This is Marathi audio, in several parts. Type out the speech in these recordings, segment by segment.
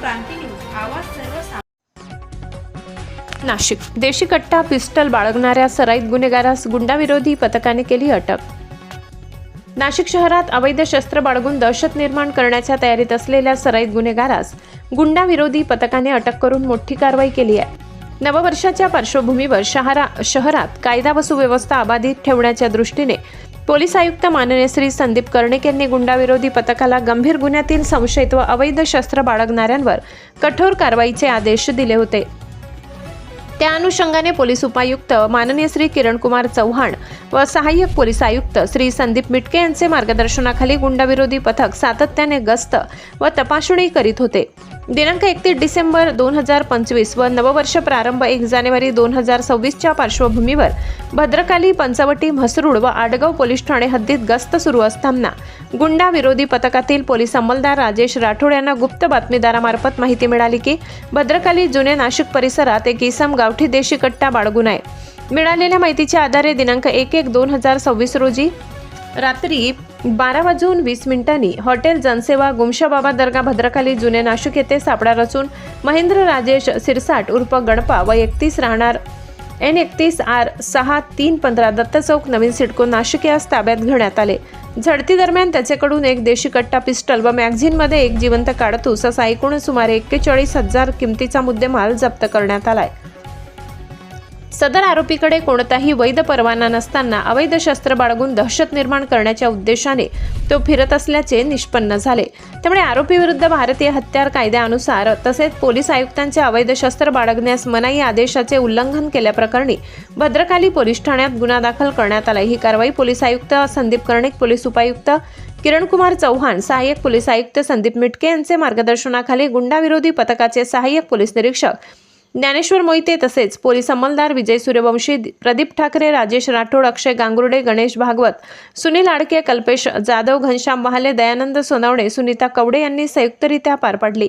क्रांती न्यूज आवाज नाशिक. देशी कट्टा पिस्टल बाळगणाऱ्या सराईत गुन्हेगारास गुंडाविरोधी पथकाने केली अटक. नाशिक शहरात अवैध शस्त्र बाळगून दहशत निर्माण करण्याच्या तयारीत असलेल्या सराईत गुन्हेगारास गुंडाविरोधी पथकाने अटक करून मोठी कारवाई केली आहे. नववर्षाच्या पार्श्वभूमीवर शहरा शहरात कायदा व सुव्यवस्था अबाधित ठेवण्याच्या दृष्टीने पोलीस आयुक्त माननीय श्री संदीप कर्णिक यांनी गुंडाविरोधी पथकाला गंभीर गुन्ह्यातील संशयित व अवैध शस्त्र बाळगणाऱ्यांवर कठोर कारवाईचे आदेश दिले होते. त्या अनुषंगाने पोलीस उपायुक्त माननीय श्री किरणकुमार चव्हाण व सहाय्यक पोलीस आयुक्त श्री संदीप मिटके यांचे मार्गदर्शनाखाली गुंडाविरोधी पथक सातत्याने गस्त व तपासणी करीत होते. दिनांक एकतीस डिसेंबर दोन हजार पंचवीस व नववर्ष प्रारंभ एक जानेवारी दोन हजार सव्वीसच्या पार्श्वभूमीवर भद्रकाली पंचवटी म्हसरूड व आडगाव पोलीस ठाणे हद्दीत गस्त सुरू असताना गुंडा विरोधी पथकातील पोलीस अंमलदार राजेश राठोड यांना गुप्त बातमीदारामार्फत माहिती मिळाली की भद्रकाली जुने नाशिक परिसरात एक इसम गावठी देशी कट्टा बाळगून आहे. मिळालेल्या माहितीच्या आधारे दिनांक एक एक दोन हजार सव्वीस रोजी रात्री बारा वाजून वीस मिनिटांनी हॉटेल जनसेवा गुमशाबाबा दर्गा भद्रकाली जुने नाशिक येथे सापडा रचून महेंद्र राजेश सिरसाट उर्फ गणपा व एकतीस राहणार. एन एकतीस आर सहा तीन पंधरा दत्त चौक नवीन सिडको नाशिक यास ताब्यात घेण्यात आले. झडती दरम्यान त्याच्याकडून एक देशी कट्टा पिस्टल व मॅगझिनमध्ये एक जिवंत काडतूस असा एकूण सुमारे एक्केचाळीस हजार किमतीचा मुद्देमाल जप्त करण्यात आलाय. सदर आरोपीकडे कोणताही वैध परवाना नसताना अवैध शस्त्र बाळगून दहशत निर्माण करण्याच्या उद्देशाने तो फिरत असल्याचे निष्पन्न झाले. त्यामुळे आरोपीविरुद्ध भारतीय हत्यार कायद्यानुसार तसेच पोलीस आयुक्तांचे अवैध शस्त्र बाळगण्यास मनाई आदेशाचे उल्लंघन केल्याप्रकरणी भद्रकाली पोलीस ठाण्यात गुन्हा दाखल करण्यात आला. ही कारवाई पोलीस आयुक्त संदीप कर्णिक पोलीस उपायुक्त किरणकुमार चव्हाण सहाय्यक पोलीस आयुक्त संदीप मिटके यांचे मार्गदर्शनाखाली गुंडाविरोधी पथकाचे सहाय्यक पोलीस निरीक्षक ज्ञानेश्वर मोहिते तसेच पोलीस अंमलदार विजय सूर्यवंशी प्रदीप ठाकरे राजेश राठोड अक्षय गांगुर्डे गणेश भागवत सुनील आडके कल्पेश जाधव घनश्याम महाले दयानंद सोनवणे सुनीता कवडे यांनी संयुक्तरित्या पार पाडली.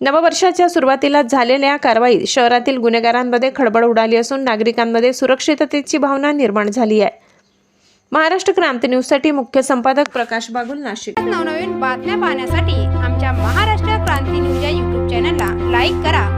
नववर्षाच्या सुरुवातीला झालेल्या कारवाईत शहरातील गुन्हेगारांमध्ये खळबळ उडाली असून नागरिकांमध्ये सुरक्षिततेची भावना निर्माण झाली आहे. महाराष्ट्र क्रांती न्यूजसाठी मुख्य संपादक प्रकाश बागुल नाशिक. नवनवीन बातम्या पाहण्यासाठी आमच्या महाराष्ट्र क्रांती न्यूज या यूट्यूब चॅनलला लाईक करा.